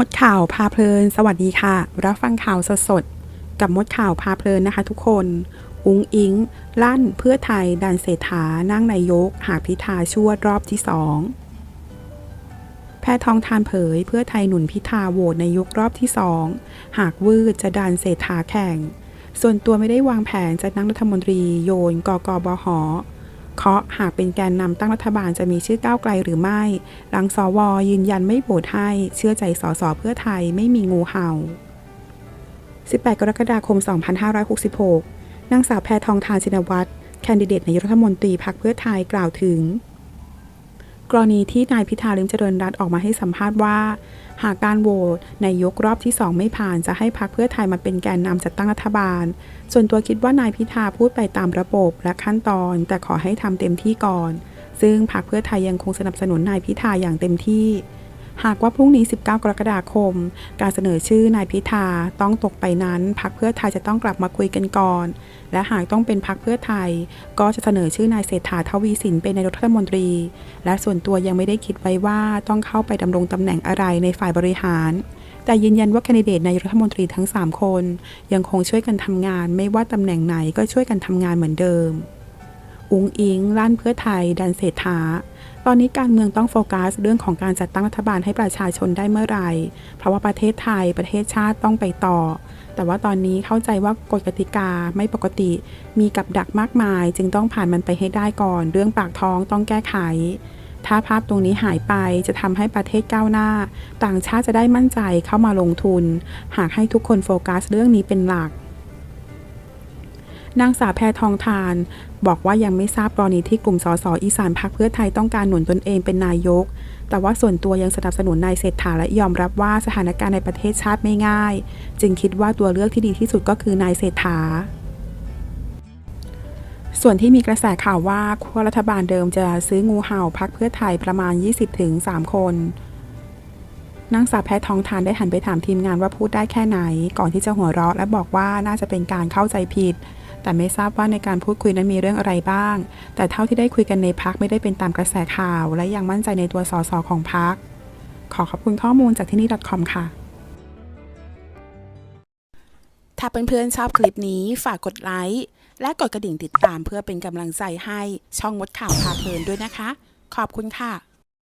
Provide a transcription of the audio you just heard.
มดข่าวพาเพลิน สวัสดีค่ะ รับฟังข่าวสดๆกับมดข่าวพาเพลินนะคะทุกคน อุ้งอิง ลั่นเพื่อไทยดันเศรษฐานั่งนายก หากพิธาชั่วรอบที่สองแพทองทานเผย เพื่อไทยหนุนพิธาโหวตนายกรอบที่สองหากวืดจะดันเศรษฐาแข่ง ส่วนตัวไม่ได้วางแผนจะนั่งรัฐมนตรีโยนกกบห เคาะหากเป็นแกนนำตั้งรัฐบาลจะมีชื่อก้าวไกลหรือไม่หลังสวยืนยันไม่โหวตให้ เชื่อใจสสเพื่อไทยไม่มีงูเห่า 18 กรกฎาคม 2566 นางสาวแพทองทานชินวัตรแคนดิเดตนายกรัฐมนตรีพรรคเพื่อไทยกล่าวถึง กรณีที่นายพิธาลิมเจริญรัตออกมาให้สัมภาษณ์ว่า หากการโหวตในยกรอบที่ 2 ไม่ผ่านจะให้พรรคเพื่อไทยมาเป็นแกนนำจัดตั้งรัฐบาล ส่วนตัวคิดว่านายพิธาพูดไปตามระบบและขั้นตอน แต่ขอให้ทำเต็มที่ก่อน ซึ่งพรรคเพื่อไทยยังคงสนับสนุนนายพิธาอย่างเต็มที่ หากว่าพรุ่งนี้ 19 กรกฎาคม การเสนอชื่อนายพิธาต้องตกไปนั้นพรรคเพื่อไทยจะต้องกลับมาคุยกันก่อน และหากต้องเป็นพรรคเพื่อไทย ก็จะเสนอชื่อนายเศรษฐาทวีสินเป็นนายรัฐมนตรี และส่วนตัวยังไม่ได้คิดไว้ว่าต้องเข้าไปดำรงตำแหน่งอะไรในฝ่ายบริหารแต่ยืนยันว่าแคนดิเดตนายรัฐมนตรีทั้ง 3 คน ยังคงช่วยกันทำงานไม่ว่าตำแหน่งไหนก็ช่วยกันทำงานเหมือนเดิม อุงอิงลั่นเพื่อไทย ดันเศรษฐา ตอนนี้การเมืองต้องโฟกัส เรื่องของการจัดตั้งรัฐบาลให้ประชาชนได้เมื่อไหร่ เพราะว่าประเทศไทยประเทศชาติต้องไปต่อ แต่ว่าตอนนี้เข้าใจว่ากฎกติกาไม่ปกติ มีกับดักมากมาย จึงต้องผ่านมันไปให้ได้ก่อน เรื่องปากท้องต้องแก้ไข ถ้าภาพตรงนี้หายไปจะทำให้ประเทศก้าวหน้า ต่างชาติจะได้มั่นใจเข้ามาลงทุน หากให้ทุกคนโฟกัส เรื่องนี้เป็นหลัก นางสาวแพทองทาน บอกว่ายังไม่ทราบกรณีที่กลุ่มสสอีสานพักเพื่อไทยต้องการหนุนตนเองเป็นนายก แต่ว่าส่วนตัวยังสนับสนุนนายเศรษฐาและยอมรับว่าสถานการณ์ในประเทศชาติไม่ง่าย จึงคิดว่าตัวเลือกที่ดีที่สุดก็คือนายเศรษฐาส่วนที่มีกระแสข่าวว่าขั้วรัฐบาลเดิมจะซื้องูเห่าพักเพื่อไทยประมาณ 20-3 คนนางสาวแพทองทานได้หันไปถามทีมงานว่าพูดได้แค่ไหน ก่อนที่จะหัวเราะและบอกว่าน่าจะเป็นการเข้าใจผิด แต่ไม่ทราบว่าในการพูดคุยนั้นมีเรื่องอะไรบ้าง แต่เท่าที่ได้คุยกันในพักไม่ได้เป็นตามกระแสข่าว และยังมั่นใจในตัวสสของพัก ขอขอบคุณข้อมูลจากที่นี่ .com ค่ะ ถ้าเพื่อนๆชอบคลิปนี้ฝากกดไลค์และกดกระดิ่งติดตามเพื่อเป็นกำลังใจให้ช่องมดข่าวพาเพลินด้วยนะคะ ขอบคุณค่ะ